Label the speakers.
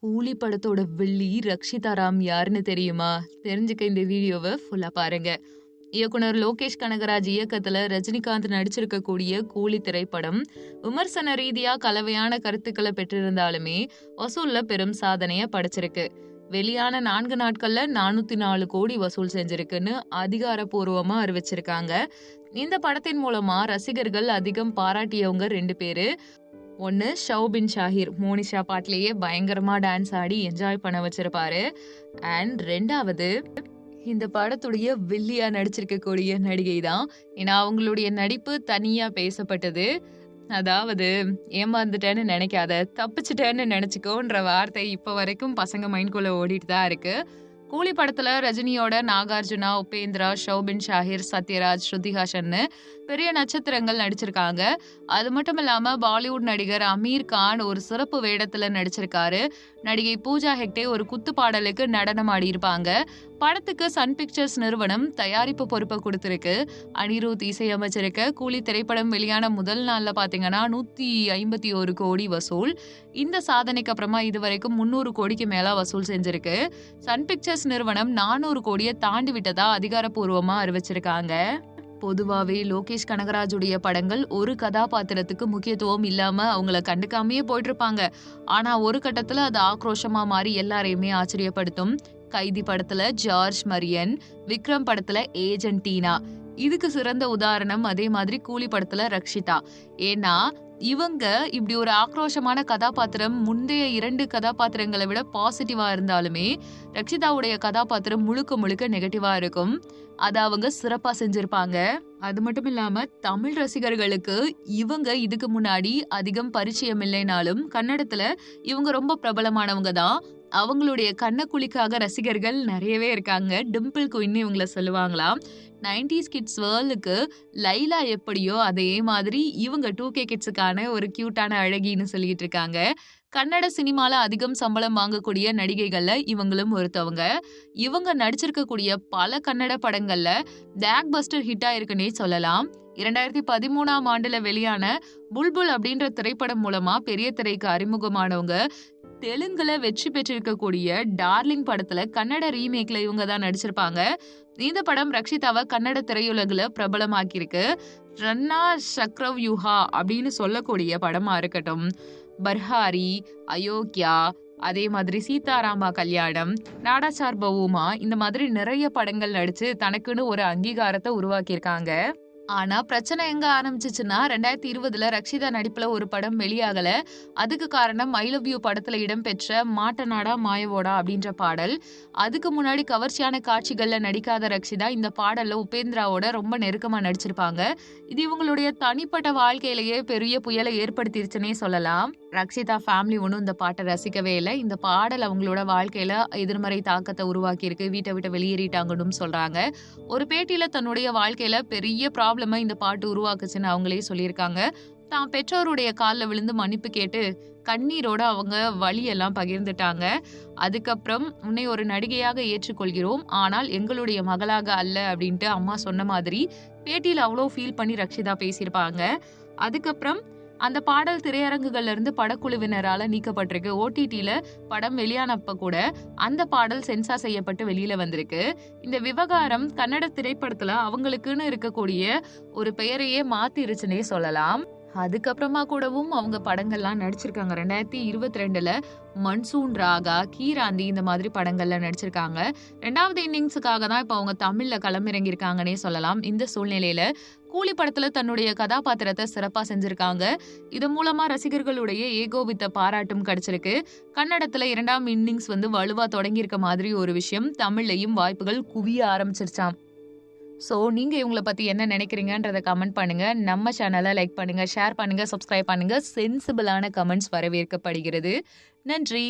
Speaker 1: கூலி படத்தோட வில்லி ரக்ஷிதா ராம் யாருன்னு தெரியுமா? தெரிஞ்சுக்க இந்த வீடியோவை ஃபுல்லாக பாருங்க. இயக்குனர் லோகேஷ் கனகராஜ் இயக்கத்தில் ரஜினிகாந்த் நடிச்சிருக்கக்கூடிய கூலி திரைப்படம் விமர்சன ரீதியாக கலவையான கருத்துக்களை பெற்றிருந்தாலுமே வசூல்ல பெரும் சாதனையை படைச்சிருக்கு. வெளியான நான்கு நாட்கள்ல நானூத்தி நாலு கோடி வசூல் செஞ்சிருக்குன்னு அதிகாரப்பூர்வமா அறிவிச்சிருக்காங்க. இந்த படத்தின் மூலமா ரசிகர்கள் அதிகம் பாராட்டியவங்க ரெண்டு பேரு. ஒன்று ஷவுபின் ஷாஹிர் மோனிஷா பாட்டிலேயே பயங்கரமாக டான்ஸ் ஆடி என்ஜாய் பண்ண வச்சிருப்பாரு. அண்ட் ரெண்டாவது இந்த படத்துடைய வில்லியா நடிச்சிருக்கக்கூடிய நடிகை தான் ஏன்னா அவங்களுடைய நடிப்பு தனியாக பேசப்பட்டது. அதாவது ஏமாந்துட்டேன்னு நினைக்காத தப்பிச்சிட்டேன்னு நினச்சிக்கோன்ற வார்த்தை இப்போ வரைக்கும் பசங்க மைண்ட்குள்ளே ஓடிட்டு தான் இருக்குது கூலி படத்துல ரஜினியோட நாகார்ஜுனா உபேந்திரா ஷோபின் ஷாஹிர் சத்யராஜ் ஸ்ருதிஹாசன்னு பெரிய நட்சத்திரங்கள் நடிச்சிருக்காங்க. அது மட்டும் இல்லாம பாலிவுட் நடிகர் அமீர் கான் ஒரு சிறப்பு வேடத்துல நடிச்சிருக்காரு. நடிகை பூஜா ஹெக்டே ஒரு குத்து பாடலுக்கு நடனம் ஆடியிருப்பாங்க. படத்துக்கு சன் பிக்சர்ஸ் நிறுவனம் தயாரிப்பு பொறுப்பை கொடுத்துருக்கு. அனிருத் இசையமைச்சிருக்க கூலி திரைப்படம் வெளியான முதல் நாள்ல பாத்தீங்கன்னா நூத்தி ஐம்பத்தி ஒரு கோடி வசூல். இந்த சாதனைக்கு அப்புறமா இது வரைக்கும் முன்னூறு கோடிக்கு மேல வசூல் செஞ்சிருக்கு. சன் பிக்சர்ஸ் நிறுவனம் நானூறு கோடியை தாண்டி விட்டதா அதிகாரப்பூர்வமா அறிவிச்சிருக்காங்க. பொதுவாகவே லோகேஷ் கனகராஜுடைய படங்கள் ஒரு கதாபாத்திரத்துக்கு முக்கியத்துவம் இல்லாமல் அவங்கள கண்டுக்காமையே போயிட்டுருப்பாங்க. ஆனால் ஒரு கட்டத்தில் அது ஆக்ரோஷமாக மாறி எல்லாரையுமே ஆச்சரியப்படுத்தும். கைதி படத்துல ஜார்ஜ் மரியன் விக்ரம் படத்துல ஏஜென்டீனா இதுக்கு சிறந்த உதாரணம் அதே மாதிரி கூலி படத்துல ரக்ஷிதா. ஏன்னா இவங்க இப்படி ஒரு ஆக்ரோஷமான கதாபாத்திரம் முந்தைய இரண்டு கதாபாத்திரங்களை விட பாசிட்டிவா இருந்தாலுமே ரக்ஷிதாவுடைய கதாபாத்திரம் முழுக்க முழுக்க நெகட்டிவா இருக்கும். அதை அவங்க சிறப்பா செஞ்சிருப்பாங்க. அது மட்டும் இல்லாம தமிழ் ரசிகர்களுக்கு இவங்க இதுக்கு முன்னாடி அதிகம் பரிச்சயம் இல்லைனாலும் கன்னடத்துல இவங்க ரொம்ப பிரபலமானவங்க தான். அவங்களுடைய கண்ணக்குழிக்காக ரசிகர்கள் நிறையவே இருக்காங்க. டிம்பிள் குயின்னு இவங்கள சொல்லுவாங்களாம். நைன்டிஸ் கிட்ஸ் வேர்ல்டுக்கு லைலா எப்படியோ அதே மாதிரி இவங்க டூ கே கிட்ஸுக்கான ஒரு கியூட்டான அழகின்னு சொல்லிட்டு இருக்காங்க. கன்னட சினிமால அதிகம் சம்பளம் வாங்கக்கூடிய நடிகைகள்ல இவங்களும் ஒருத்தவங்க. இவங்க நடிச்சிருக்கக்கூடிய பல கன்னட படங்கள்ல பிளாக் பஸ்டர் ஹிட் ஆயிருக்குன்னே சொல்லலாம். இரண்டாயிரத்தி பதிமூணாம் ஆண்டுல வெளியான புல்புல் அப்படின்ற திரைப்படம் மூலமா பெரிய திரைக்கு அறிமுகமானவங்க தெலுங்குல வெற்றி பெற்றிருக்கக்கூடிய டார்லிங் படத்துல கன்னட ரீமேக்ல இவங்க தான் நடிச்சிருப்பாங்க. இந்த படம் ரக்ஷிதாவை கன்னட திரையுலகில் பிரபலமாக்கியிருக்கு. ரன்னா சக்ரவ்யூஹா அப்படின்னு சொல்லக்கூடிய படமா இருக்கட்டும். பர்ஹாரி அயோக்கியா அதே மாதிரி சீதாராமா கல்யாணம் நாடாச்சார் பவுமா இந்த மாதிரி நிறைய படங்கள் நடிச்சு தனக்குன்னு ஒரு அங்கீகாரத்தை உருவாக்கியிருக்காங்க. ஆனா பிரச்சனை எங்க ஆரம்பிச்சிச்சுன்னா ரெண்டாயிரத்தி இருபதுல ரக்ஷிதா நடிப்புல ஒரு படம் வெளியாகல. அதுக்கு காரணம் ஐ லவ் யூ படத்துல இடம்பெற்ற மாட்டநாடா மாயவோடா அப்படின்ற பாடல். அதுக்கு முன்னாடி கவர்ச்சியான காட்சிகள்ல நடிக்காத ரக்ஷிதா இந்த பாடல்ல உபேந்திராவோட ரொம்ப நெருக்கமா நடிச்சிருப்பாங்க. இது இவங்களுடைய தனிப்பட்ட வாழ்க்கையிலேயே பெரிய புயலை ஏற்படுத்திருச்சுன்னே சொல்லலாம். ரக்ஷிதா ஃபேமிலி ஒன்றும் இந்த பாட்டை ரசிக்கவே இல்லை. இந்த பாடல் அவங்களோட வாழ்க்கையில எதிர்மறை தாக்கத்தை உருவாக்கியிருக்கு. வீட்டை விட்டு வெளியேறிட்டாங்கன்னு சொல்றாங்க. ஒரு பேட்டியில தன்னுடைய வாழ்க்கையில பெரிய ப்ராப்ளமாக இந்த பாட்டு உருவாக்குச்சுன்னு அவங்களே சொல்லியிருக்காங்க. தான் பெற்றோருடைய காலில் விழுந்து மன்னிப்பு கேட்டு கண்ணீரோட அவங்க வழியெல்லாம் பகிர்ந்துட்டாங்க. அதுக்கப்புறம் உன்னை ஒரு நடிகையாக ஏற்றுக்கொள்கிறோம். ஆனால் எங்களுடைய மகளாக அல்ல அப்படின்ட்டு அம்மா சொன்ன மாதிரி பேட்டியில் அவ்வளோ ஃபீல் பண்ணி ரக்ஷிதா பேசியிருப்பாங்க. அதுக்கப்புறம் அந்த பாடல் திரையரங்குகள்ல இருந்து படக்குழுவினரால நீக்கப்பட்டிருக்கு. ஓடிடியில படம் வெளியானப்ப கூட அந்த பாடல் சென்சார் செய்யப்பட்டு வெளியில வந்திருக்கு. இந்த விவகாரம் கன்னட திரைப்படத்துல அவங்களுக்குன்னு இருக்கக்கூடிய ஒரு பெயரையே மாத்திருச்சுன்னே சொல்லலாம். அதுக்கப்புறமா கூடவும் அவங்க படங்கள்லாம் நடிச்சிருக்காங்க. ரெண்டாயிரத்தி இருபத்தி ரெண்டுல மன்சூன் ராகா கீராந்தி இந்த மாதிரி படங்கள்ல நடிச்சிருக்காங்க. ரெண்டாவது இன்னிங்ஸுக்காக தான் இப்போ அவங்க தமிழ்ல களமிறங்கியிருக்காங்கன்னே சொல்லலாம். இந்த சூழ்நிலையில கூலி படத்துல தன்னுடைய கதாபாத்திரத்தை சிறப்பா செஞ்சிருக்காங்க. இது மூலமா ரசிகர்களுடைய ஏகோபித்த பாராட்டும் கிடைச்சிருக்கு. கன்னடத்துல இரண்டாம் இன்னிங்ஸ் வந்து வலுவா தொடங்கியிருக்க மாதிரி ஒரு விஷயம். தமிழ்லையும் வாய்ப்புகள் குவிய ஆரம்பிச்சிருச்சாம். ஸோ நீங்கள் இவங்களை பற்றி என்ன நினைக்கிறீங்கன்றதை கமெண்ட் பண்ணுங்கள் நம்ம சேனலை லைக் பண்ணுங்கள் ஷேர் பண்ணுங்கள் சப்ஸ்கிரைப் பண்ணுங்கள் சென்சிபிளான கமெண்ட்ஸ் வரவேற்கப்படுகிறது. நன்றி.